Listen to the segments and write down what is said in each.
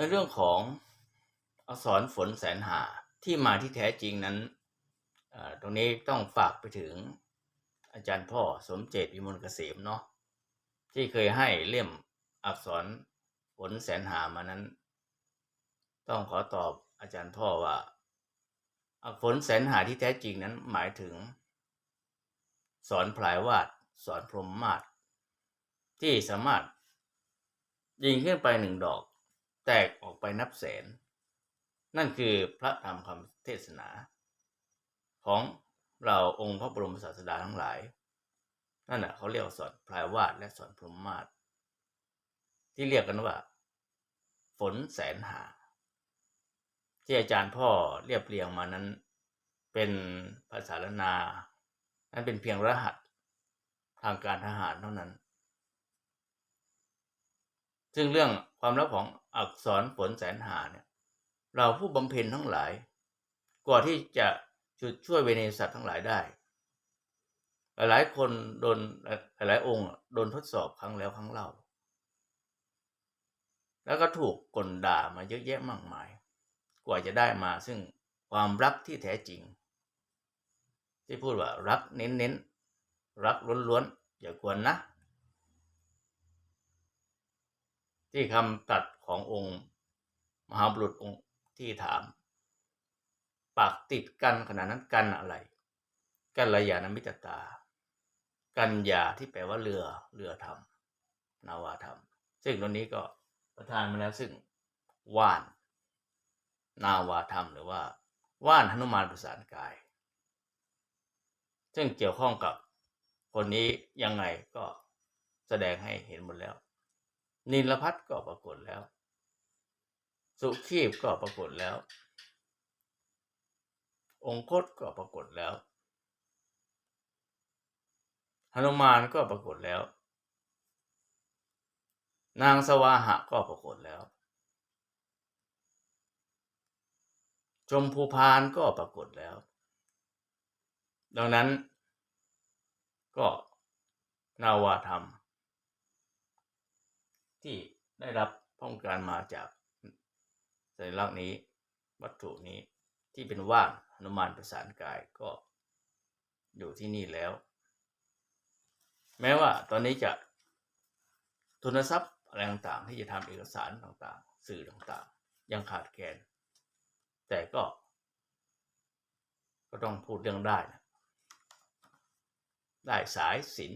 ในเรื่องของอักษรฝนแสนหาที่มาที่แท้จริงนั้น ตรงนี้ต้องฝากไปถึงอาจารย์พ่อสมเจตวิมลเกษมเนาะที่เคยให้เล่มอักษรฝนแสนหามานั้น ต้องขอตอบอาจารย์พ่อว่า อักษรแสนหาที่แท้จริงนั้นหมายถึง สอนพลายวาดสอนพรหมมาศที่สามารถยิงขึ้นไปหนึ่งดอก แตกออกไปนับแสน นั่นคือพระธรรมคำเทศนา ของเราองค์พระบรมศาสดาทั้งหลาย นั่นแหะเขาเรียกสอนพลายวาดและสอนพรหมมาศที่เรียกกันว่า ฝนแสนหา ที่อาจารย์พ่อเรียบเรียงมานั้น เป็นภาษาละนา นั้นเป็นเพียงรหัสทางการทหารเท่านั้น ซึ่งเรื่องความลับของอักษรฝนแสนหาเนี่ยเราผู้บำเพ็ญทั้งหลายกว่าที่จะจุดช่วยเวเนสัตว์ทั้งหลายได้ หลายคนโดนหลายองค์โดนทดสอบครั้งแล้วครั้งเล่า แล้วก็ถูกกลด่ามาเยอะแยะมากมาย กว่าจะได้มาซึ่งความรักที่แท้จริง ที่พูดว่ารักเน้นๆรักล้วนๆอย่ากวนนะ ที่คำตัดขององค์ มหาบุรุษองค์ที่ถาม ปากติดกันขนาดนั้นกันอะไร กันระยานมิตรตา กันยาที่แปลว่าเรือเรือธรรมนาวาธรรม ซึ่งตรงนี้ก็ประทานมาแล้วซึ่งว่าน นาวาธรรมหรือว่าว่านหนุมานประสานกาย ซึ่งเกี่ยวข้องกับคนนี้ยังไงก็แสดงให้เห็นหมดแล้ว นิลพัฒน์ก็ปรากฏแล้ว สุขีบก็ปรากฏแล้ว องคตก็ปรากฏแล้วหนุมานก็ปรากฏแล้ว นางสวาหะก็ปรากฏแล้ว ชมพูพานก็ปรากฏแล้ว ดังนั้นก็นาวาธรรม ที่ได้รับพ้องการมาจากสัญลักษณ์นี้วัตถุนี้ที่เป็นว่านหนุมานประสานกายก็อยู่ที่นี่แล้ว แม้ว่าตอนนี้จะทุนทรัพย์อะไรต่างๆ ที่จะทำเอกสารต่างๆ สื่อต่างๆ ยังขาดแคลนแต่ก็ ก็ต้องพูดเรื่องได้นะได้สายสิน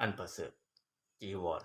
อันประเสริฐ จีวร